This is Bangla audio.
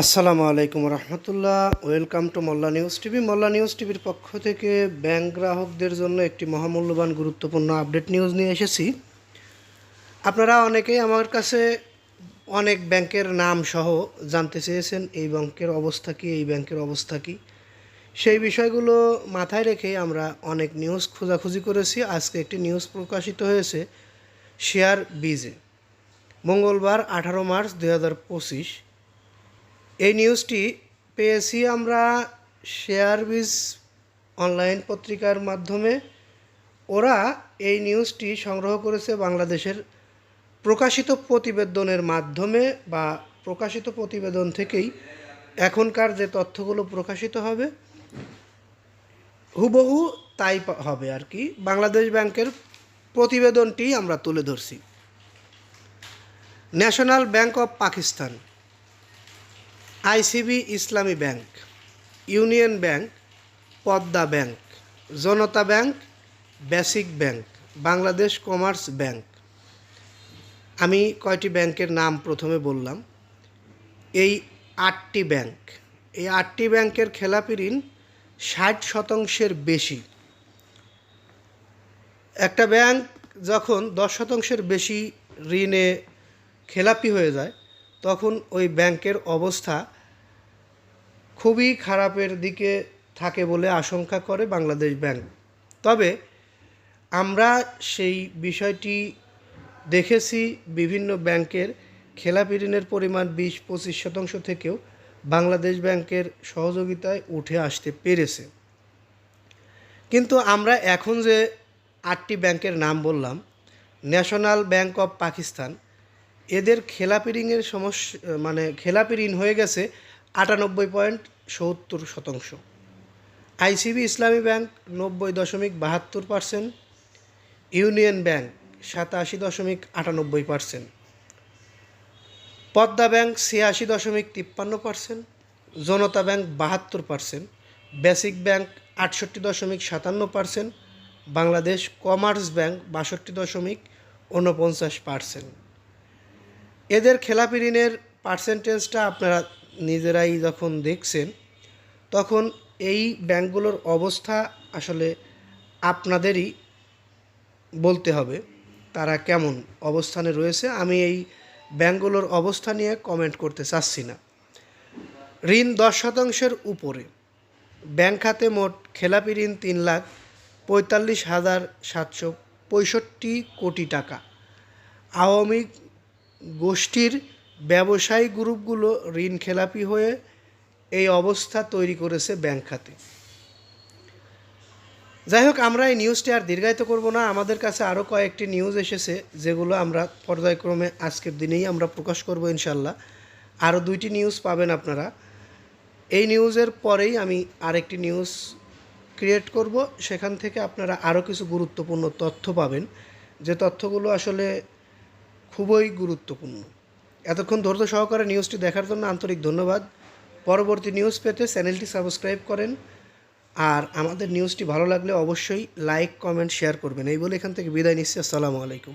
আসসালামু আলাইকুম রহমতুল্লাহ। Welcome to Mollah news TV Mollah news টিভির পক্ষ থেকে ব্যাংক গ্রাহকদের জন্য একটি মহামূল্যবান, গুরুত্বপূর্ণ আপডেট নিউজ নিয়ে এসেছি। আপনারা অনেকেই আমার কাছে অনেক ব্যাংকের নাম সহ জানতে চেয়েছেন, এই ব্যাংকের অবস্থা কী, এই ব্যাংকের অবস্থা কী? সেই বিষয়গুলো মাথায় রেখে আমরা অনেক নিউজ খোঁজাখুঁজি করেছি। আজকে একটি নিউজ প্রকাশিত হয়েছে শেয়ার বিজে। মঙ্গলবার আঠারো মার্চ দু হাজার পঁচিশ। এই নিউজটি পেয়েছি আমরা শেয়ার বিজ অনলাইন পত্রিকার মাধ্যমে। ওরা এই নিউজটি সংগ্রহ করেছে বাংলাদেশের প্রকাশিত প্রতিবেদনের মাধ্যমে বা প্রকাশিত প্রতিবেদন থেকেই। এখনকার যে তথ্যগুলো প্রকাশিত হবে, হুবহু তাই হবে আর কি। বাংলাদেশ ব্যাংকের প্রতিবেদনটি আমরা তুলে ধরছি। National bank of Pakistan ICB Islami bank, union bank, Padma bank, Janata bank, basic bank, Bangladesh commerce bank. আমি কয়টি ব্যাংকের নাম প্রথমে বললাম। এই আটটি ব্যাংক, এই আটটি ব্যাংকের খেলাপি ঋণ ষাট শতাংশের বেশি। একটা ব্যাংক যখন দশ শতাংশের বেশি ঋণে খেলাপি হয়ে যায়, তখন ওই ব্যাংকের অবস্থা খুবই খারাপের দিকে থাকে বলে আশঙ্কা করে বাংলাদেশ ব্যাংক। তবে আমরা সেই বিষয়টি দেখেছি বিভিন্ন ব্যাংকের খেলাপি ঋণের পরিমাণ বিশ পঁচিশ শতাংশ থেকেও বাংলাদেশ ব্যাংকের সহযোগিতায় উঠে আসতে পেরেছে। কিন্তু আমরা এখন যে আটটি ব্যাংকের নাম বললাম, ন্যাশনাল ব্যাংক অফ পাকিস্তান, এদের খেলাপি ঋণের সমস্যা মানে খেলাপি ঋণ হয়ে গেছে আটানব্বই পয়েন্ট সত্তর শতাংশ। আইসিবি ইসলামী ব্যাংক নব্বই দশমিক বাহাত্তর পার্সেন্ট, ইউনিয়ন ব্যাংক সাতাশি দশমিক আটানব্বই পার্সেন্ট, পদ্মা ব্যাংক ছিয়াশি দশমিক তিপ্পান্ন পার্সেন্ট, জনতা ব্যাংক বাহাত্তর পার্সেন্ট, বেসিক ব্যাংক আটষট্টি দশমিক সাতান্ন পার্সেন্ট, বাংলাদেশ কমার্স ব্যাংক বাষট্টি দশমিক ঊনপঞ্চাশ পার্সেন্ট। এদের খেলাপি ঋণের পার্সেন্টেজটা আপনারা নিজেরাই যখন দেখছেন, তখন এই ব্যাংকগুলোর অবস্থা আসলে আপনাদেরই বলতে হবে, তারা কেমন অবস্থানে রয়েছে। আমি এই ব্যাংকগুলোর অবস্থা নিয়ে কমেন্ট করতে চাচ্ছি না। ঋণ দশ শতাংশের উপরে। ব্যাংক খাতে মোট খেলাপি ঋণ তিন লাখ পঁয়তাল্লিশ হাজার সাতশো পঁয়ষট্টি কোটি টাকা। আওয়ামী গোষ্ঠীর ব্যবসায়ী গ্রুপগুলো ঋণ খেলাপি হয়ে এই অবস্থা তৈরি করেছে ব্যাংক খাতে। যাই হোক, আমরা এই নিউজটি আর দীর্ঘায়িত করব না। আমাদের কাছে আরও কয়েকটি নিউজ এসেছে, যেগুলো আমরা পর্যায়ক্রমে আজকের দিনেই আমরা প্রকাশ করব ইনশাল্লাহ আরও দুইটি নিউজ পাবেন আপনারা। এই নিউজের পরেই আমি আরেকটি নিউজ ক্রিয়েট করব। সেখান থেকে আপনারা আরও কিছু গুরুত্বপূর্ণ তথ্য পাবেন। যে তথ্যগুলো আসলে খুবই গুরুত্বপূর্ণ। এতক্ষণ ধৈর্য সহকারে নিউজটি দেখার জন্য আন্তরিক ধন্যবাদ। পরবর্তী নিউজ পেতে চ্যানেলটি সাবস্ক্রাইব করেন। আর আমাদের নিউজটি ভালো লাগলে অবশ্যই লাইক কমেন্ট শেয়ার করবেন। এই বলে এখান থেকে বিদায় নিচ্ছি। আসসালামু আলাইকুম।